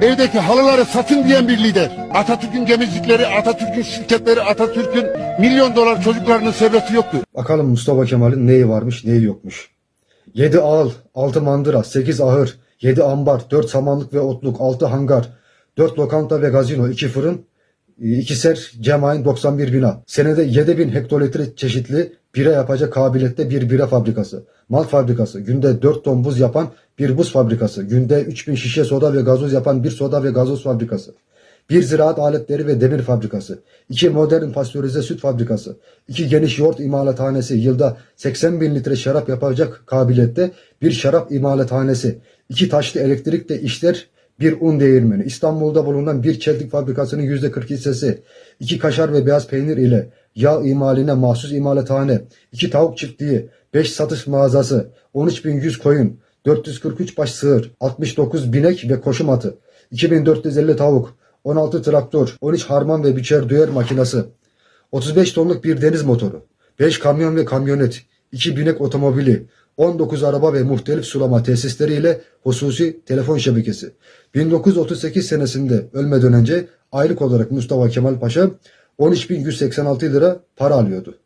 Evdeki halıları satın diyen bir lider. Atatürk'ün gemicikleri, Atatürk'ün şirketleri, Atatürk'ün milyon dolar çocuklarının serveti yoktu. Bakalım Mustafa Kemal'in neyi varmış neyi yokmuş. 7 ağıl, 6 mandıra, 8 ahır, 7 ambar, 4 samanlık ve otluk, 6 hangar, 4 lokanta ve gazino, 2 fırın, 2 ser, cemain 91 bina. Senede 7000 hektolitre çeşitli bira yapacak kabiliyette bir bira fabrikası. Mal fabrikası. Günde 4 ton buz yapan bir buz fabrikası. Günde 3000 şişe soda ve gazoz yapan bir soda ve gazoz fabrikası. Bir ziraat aletleri ve demir fabrikası, iki modern pastörize süt fabrikası, iki geniş yoğurt imalathanesi, yılda 80 bin litre şarap yapacak kabiliyette bir şarap imalathanesi, iki taşlı elektrikle işler bir un değirmeni, İstanbul'da bulunan bir çeltik fabrikasının yüzde 40 hissesi, iki kaşar ve beyaz peynir ile yağ imaline mahsus imalathane, iki tavuk çiftliği, 5 satış mağazası, 13.100 koyun, 443 baş sığır, 69 binek ve koşum atı, 2450 tavuk, 16 traktör, 13 harman ve biçer düğer makinesi, 35 tonluk bir deniz motoru, 5 kamyon ve kamyonet, 2 binek otomobili, 19 araba ve muhtelif sulama tesisleri ile hususi telefon şebekesi. 1938 senesinde ölmeden önce aylık olarak Mustafa Kemal Paşa 13.186 lira para alıyordu.